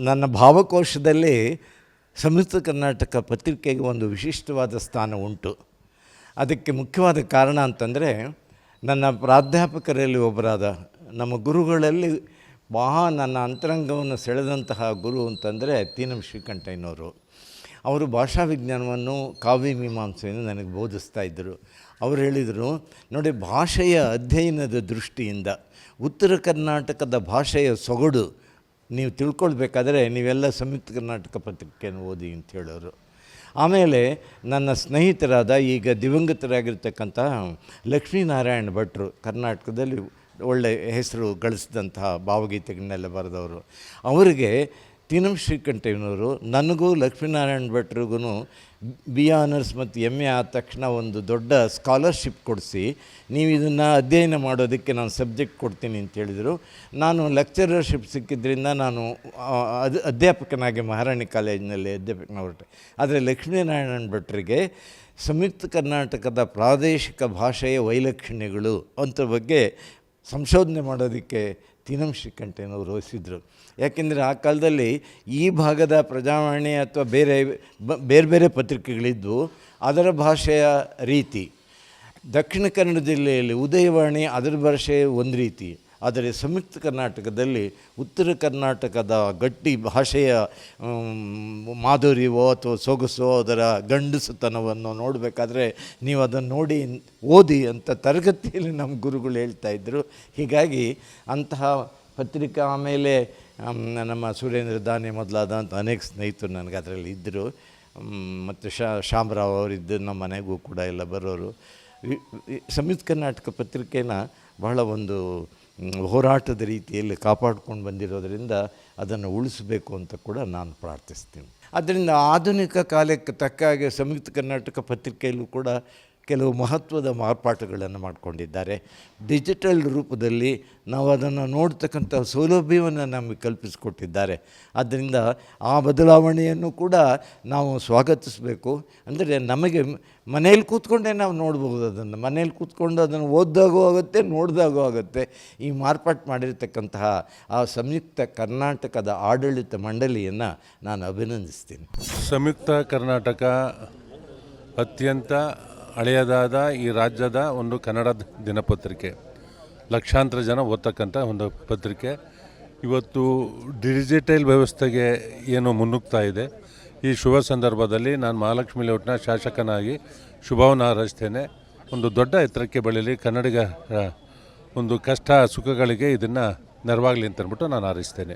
ನನ್ನ ಭಾವಕೋಶದಲ್ಲಿ ಸಂಯುಕ್ತ ಕರ್ನಾಟಕ ಪತ್ರಿಕೆಗೆ ಒಂದು ವಿಶಿಷ್ಟವಾದ ಸ್ಥಾನ ಉಂಟು. ಅದಕ್ಕೆ ಮುಖ್ಯವಾದ ಕಾರಣ ಅಂತಂದರೆ, ನನ್ನ ಪ್ರಾಧ್ಯಾಪಕರಲ್ಲಿ ಒಬ್ಬರಾದ ನಮ್ಮ ಗುರುಗಳಲ್ಲಿ ಮಹಾ ನನ್ನ ಅಂತರಂಗವನ್ನು ಸೆಳೆದಂತಹ ಗುರು ಅಂತಂದರೆ ತೀನಂ ಶ್ರೀಕಂಠಯ್ಯನವರು. ಅವರು ಭಾಷಾ ವಿಜ್ಞಾನವನ್ನು ಕಾವ್ಯ ಮೀಮಾಂಸೆಯನ್ನು ನನಗೆ ಬೋಧಿಸ್ತಾ ಇದ್ದರು. ಅವರು ಹೇಳಿದರು, ನೋಡಿ ಭಾಷೆಯ ಅಧ್ಯಯನದ ದೃಷ್ಟಿಯಿಂದ ಉತ್ತರ ಕರ್ನಾಟಕದ ಭಾಷೆಯ ಸೊಗಡು ನೀವು ತಿಳ್ಕೊಳ್ಬೇಕಾದ್ರೆ ನೀವೆಲ್ಲ ಸಂಯುಕ್ತ ಕರ್ನಾಟಕ ಪತ್ರಿಕೆಯನ್ನು ಓದಿ ಅಂತ ಹೇಳೋರು. ಆಮೇಲೆ ನನ್ನ ಸ್ನೇಹಿತರಾದ ಈಗ ದಿವಂಗತರಾಗಿರ್ತಕ್ಕಂತಹ ಲಕ್ಷ್ಮೀನಾರಾಯಣ ಭಟ್ರು ಕರ್ನಾಟಕದಲ್ಲಿ ಒಳ್ಳೆ ಹೆಸರು ಗಳಿಸಿದಂತಹ ಭಾವಗೀತೆಗಳನ್ನೆಲ್ಲ ಬರೆದವರು. ಅವರಿಗೆ ತೀನಂ ಶ್ರೀಕಂಠಯ್ಯನವರು ನನಗೂ ಲಕ್ಷ್ಮೀನಾರಾಯಣ ಭಟ್ರಿಗೂ ಬಿ ಆನರ್ಸ್ ಮತ್ತು ಎಂ ಎ ಆದ ತಕ್ಷಣ ಒಂದು ದೊಡ್ಡ ಸ್ಕಾಲರ್ಶಿಪ್ ಕೊಡಿಸಿ ನೀವು ಇದನ್ನು ಅಧ್ಯಯನ ಮಾಡೋದಕ್ಕೆ ನಾನು ಸಬ್ಜೆಕ್ಟ್ ಕೊಡ್ತೀನಿ ಅಂತ ಹೇಳಿದರು. ನಾನು ಲೆಕ್ಚರರ್ಶಿಪ್ ಸಿಕ್ಕಿದ್ರಿಂದ ನಾನು ಅಧ್ಯಾಪಕನಾಗಿ ಮಹಾರಾಣಿ ಕಾಲೇಜಿನಲ್ಲಿ ಅಧ್ಯಾಪಕನ ಹೊರಟೆ ಆದರೆ ಲಕ್ಷ್ಮೀನಾರಾಯಣ ಭಟ್ರಿಗೆ ಸಂಯುಕ್ತ ಕರ್ನಾಟಕದ ಪ್ರಾದೇಶಿಕ ಭಾಷೆಯ ವೈಲಕ್ಷಣ್ಯಗಳು ಅಂತ ಬಗ್ಗೆ ಸಂಶೋಧನೆ ಮಾಡೋದಕ್ಕೆ ತಿನಂ ಶ್ರೀಕಂಠಯ್ಯನವರು ವಹಿಸಿದ್ರು ಯಾಕೆಂದರೆ ಆ ಕಾಲದಲ್ಲಿ ಈ ಭಾಗದ ಪ್ರಜಾವಾಣಿ ಅಥವಾ ಬೇರೆ ಬೇರೆ ಬೇರೆ ಪತ್ರಿಕೆಗಳಿದ್ವು ಅದರ ಭಾಷೆಯ ರೀತಿ. ದಕ್ಷಿಣ ಕನ್ನಡ ಜಿಲ್ಲೆಯಲ್ಲಿ ಉದಯವಾಣಿ, ಅದರ ಭಾಷೆ ಒಂದು ರೀತಿ. ಆದರೆ ಸಂಯುಕ್ತ ಕರ್ನಾಟಕದಲ್ಲಿ ಉತ್ತರ ಕರ್ನಾಟಕದ ಗಟ್ಟಿ ಭಾಷೆಯ ಮಾಧುರ್ಯವೋ ಅಥವಾ ಸೊಗಸೋ ಅದರ ಗಂಡಸುತನವನ್ನು ನೋಡಬೇಕಾದ್ರೆ ನೀವು ಅದನ್ನು ನೋಡಿ ಓದಿ ಅಂತ ತರಗತಿಯಲ್ಲಿ ನಮ್ಮ ಗುರುಗಳು ಹೇಳ್ತಾ ಇದ್ದರು ಹೀಗಾಗಿ ಅಂತಹ ಪತ್ರಿಕಾ ಆಮೇಲೆ ನಮ್ಮ ಸುರೇಂದ್ರ ದಾನಿ ಮೊದಲಾದಂಥ ಅನೇಕ ಸ್ನೇಹಿತರು ನನಗೆ ಅದರಲ್ಲಿ ಇದ್ದರು ಮತ್ತು ಶಾ, ಶಾಮರಾವ್ ಅವರಿದ್ದು ನಮ್ಮ ಮನೆಗೂ ಕೂಡ ಎಲ್ಲ ಬರೋರು. ಸಂಯುಕ್ತ ಕರ್ನಾಟಕ ಪತ್ರಿಕೆನ ಬಹಳ ಒಂದು ಹೋರಾಟದ ರೀತಿಯಲ್ಲಿ ಕಾಪಾಡ್ಕೊಂಡು ಬಂದಿರೋದರಿಂದ ಅದನ್ನು ಉಳಿಸಬೇಕು ಅಂತ ಕೂಡ ನಾನು ಪ್ರಾರ್ಥಿಸ್ತೀನಿ. ಆದ್ದರಿಂದ ಆಧುನಿಕ ಕಾಲಕ್ಕೆ ತಕ್ಕ ಹಾಗೆ ಸಂಯುಕ್ತ ಕರ್ನಾಟಕ ಪತ್ರಿಕೆಯಲ್ಲೂ ಕೂಡ ಕೆಲವು ಮಹತ್ವದ ಮಾರ್ಪಾಟುಗಳನ್ನು ಮಾಡಿಕೊಂಡಿದ್ದಾರೆ. ಡಿಜಿಟಲ್ ರೂಪದಲ್ಲಿ ನಾವು ಅದನ್ನು ನೋಡ್ತಕ್ಕಂಥ ಸೌಲಭ್ಯವನ್ನು ನಮಗೆ ಕಲ್ಪಿಸಿಕೊಟ್ಟಿದ್ದಾರೆ. ಆದ್ದರಿಂದ ಆ ಬದಲಾವಣೆಯನ್ನು ಕೂಡ ನಾವು ಸ್ವಾಗತಿಸಬೇಕು. ಅಂದರೆ ನಮಗೆ ಮನೇಲಿ ಕೂತ್ಕೊಂಡೇ ನಾವು ನೋಡ್ಬೋದು ಅದನ್ನು. ಮನೇಲಿ ಕೂತ್ಕೊಂಡು ಅದನ್ನು ಓದ್ದಾಗೂ ಆಗುತ್ತೆ, ನೋಡಿದಾಗೂ ಆಗುತ್ತೆ. ಈ ಮಾರ್ಪಾಟು ಮಾಡಿರ್ತಕ್ಕಂತಹ ಆ ಸಂಯುಕ್ತ ಕರ್ನಾಟಕದ ಆಡಳಿತ ಮಂಡಳಿಯನ್ನು ನಾನು ಅಭಿನಂದಿಸ್ತೀನಿ. ಸಂಯುಕ್ತ ಕರ್ನಾಟಕ ಅತ್ಯಂತ ಹಳೆಯದಾದ ಈ ರಾಜ್ಯದ ಒಂದು ಕನ್ನಡ ದಿನಪತ್ರಿಕೆ. ಲಕ್ಷಾಂತರ ಜನ ಓದ್ತಕ್ಕಂಥ ಒಂದು ಪತ್ರಿಕೆ. ಇವತ್ತು ಡಿಜಿಟಲ್ ವ್ಯವಸ್ಥೆಗೆ ಏನು ಮುನ್ನುಗ್ತಾ ಇದೆ. ಈ ಶುಭ ಸಂದರ್ಭದಲ್ಲಿ ನಾನು ಮಹಾಲಕ್ಷ್ಮಿ ಲೇಔಟ್ನ ಶಾಸಕನಾಗಿ ಶುಭವನ್ನು ಹಾರೈಸ್ತೇನೆ ಒಂದು ದೊಡ್ಡ ಎತ್ತರಕ್ಕೆ ಬೆಳೀಲಿ ಕನ್ನಡಿಗ ಒಂದು ಕಷ್ಟ ಸುಖಗಳಿಗೆ ಇದನ್ನು ನೆರವಾಗಲಿ ಅಂತ ಅಂದ್ಬಿಟ್ಟು ನಾನು ಹಾರೈಸ್ತೇನೆ.